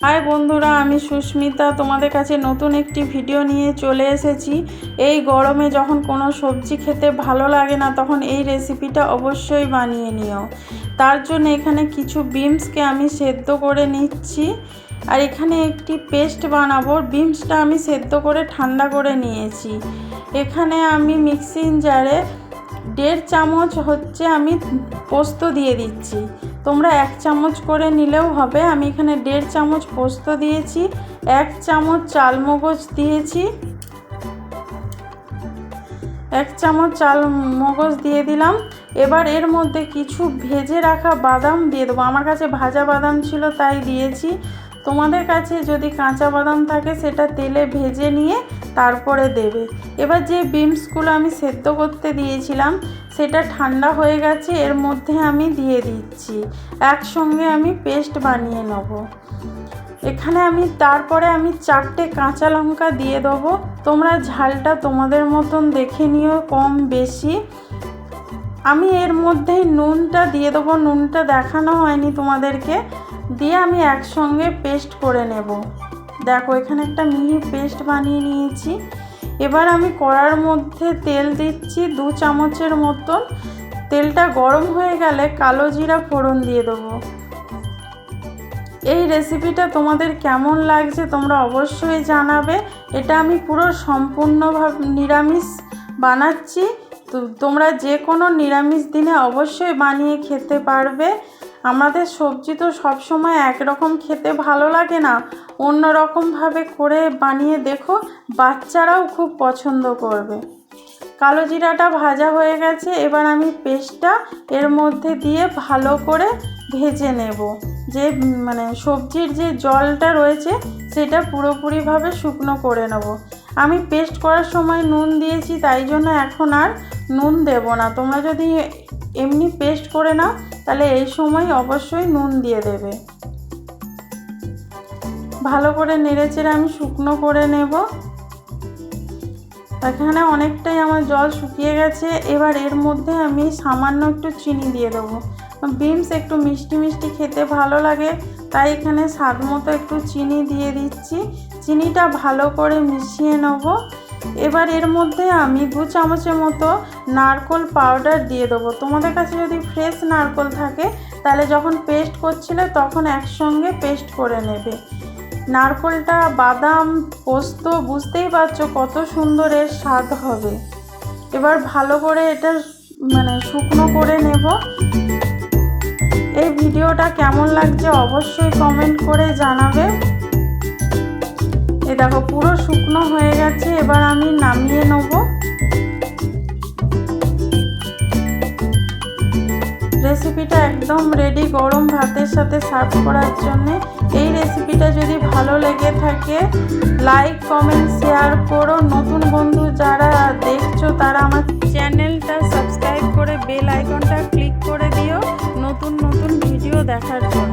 High বন্ধুরা, আমি সুস্মিতা। তোমাদের কাছে নতুন একটি ভিডিও নিয়ে চলে এসেছি। এই গরমে যখন কোনো সবজি খেতে ভালো লাগে না, তখন এই রেসিপিটা অবশ্যই বানিয়ে নিও। তার জন্য এখানে কিছু বিমসকে আমি সেদ্ধ করে নিচ্ছি। আর এখানে একটি পেস্ট বানাবো। বিমসটা আমি সেদ্ধ করে ঠান্ডা করে নিয়েছি। এখানে আমি মিক্সিং জারে দেড় চামচ হচ্ছে আমি পোস্ত দিয়ে দিচ্ছি। তোমরা এক চামচ করে নিলেও হবে। আমি এখানে দেড় চামচ পোস্ত দিয়েছি, এক চামচ চালমগজ দিয়েছি, এক চামচ চাল মগজ দিয়ে দিলাম। এবার এর মধ্যে কিছু ভেজে রাখা বাদাম দিয়ে দেবো। আমার কাছে ভাজা বাদাম ছিল, তাই দিয়েছি। তোমাদের কাছে যদি কাঁচা বাদাম থাকে, সেটা তেলে ভেজে নিয়ে তারপরে দেবে। এবার যে বিমসগুলো আমি সেদ্ধ করতে দিয়েছিলাম, সেটা ঠান্ডা হয়ে গেছে, এর মধ্যে আমি দিয়ে দিচ্ছি। একসঙ্গে আমি পেস্ট বানিয়ে নেব। এখানে আমি, তারপরে আমি চারটে কাঁচা লঙ্কা দিয়ে দেবো। তোমরা ঝালটা তোমাদের মতন দেখে নিও কম বেশি। আমি এর মধ্যেই নুনটা দিয়ে দেবো। নুনটা দেখানো হয়নি তোমাদেরকে। দিয়ে আমি একসঙ্গে পেস্ট করে নেব। দেখো, এখানে একটা মিহি পেস্ট বানিয়ে নিয়েছি। এবার আমি কড়ার মধ্যে তেল দিচ্ছি দু চামচের মতন। তেলটা গরম হয়ে গেলে কালো জিরা ফোড়ন দিয়ে দেবো। এই রেসিপিটা তোমাদের কেমন লাগছে তোমরা অবশ্যই জানাবে। এটা আমি পুরো সম্পূর্ণভাবে নিরামিষ বানাচ্ছি। তোমরা যে কোনো নিরামিষ দিনে অবশ্যই বানিয়ে খেতে পারবে। আমাদের সবজি তো সবসময় একরকম খেতে ভালো লাগে না। অন্য রকমভাবে করে বানিয়ে দেখো, বাচ্চারাও খুব পছন্দ করবে। কালো জিরাটা ভাজা হয়ে গেছে, এবার আমি পেস্টটা এর মধ্যে দিয়ে ভালো করে ভেজে নেব। যে মানে সবজির যে জলটা রয়েছে, সেটা পুরোপুরিভাবে শুকনো করে নেব। আমি পেস্ট করার সময় নুন দিয়েছি, তাই জন্য এখন আর নুন দেব না। তোমরা যদি এমনি পেস্ট করে নাও তাহলে এই সময় অবশ্যই নুন দিয়ে দেবে। ভালো করে নেড়েচেড়ে আমি শুকনো করে নেব। এখানে অনেকটাই আমার জল শুকিয়ে গেছে। এবার এর মধ্যে আমি সামান্য একটু চিনি দিয়ে দেবো। বিমস একটু মিষ্টি মিষ্টি খেতে ভালো লাগে, তাই এখানে স্বাদ মতো একটু চিনি দিয়ে দিচ্ছি। চিনিটা ভালো করে মিশিয়ে নেব। এবার এর মধ্যে আমি দু চামচের মতো নারকোল পাউডার দিয়ে দেবো। তোমাদের কাছে যদি ফ্রেশ নারকোল থাকে, তাহলে যখন পেস্ট করছিলে তখন একসঙ্গে পেস্ট করে নেবে। নারকোলটা বাদাম, পোস্ত, বুঝতেই পারছ কত সুন্দর এর স্বাদ হবে। এবার ভালো করে এটা মানে শুকনো করে নেব। এই ভিডিওটা কেমন লাগছে অবশ্যই কমেন্ট করে জানাবে। এ দেখো, পুরো শুকনো হয়ে গেছে, এবার আমি নামিয়ে নেব। রেসিপিটা একদম রেডি গরম ভাতের সাথে সার্ভ করার জন্যে। এই রেসিপিটা যদি ভালো লেগে থাকে লাইক কমেন্ট শেয়ার করো। নতুন বন্ধু যারা দেখছ, তারা আমার চ্যানেলটা সাবস্ক্রাইব করে বেল আইকনটা ক্লিক করে দিও। নতুন নতুন ভিডিও দেখার জন্য।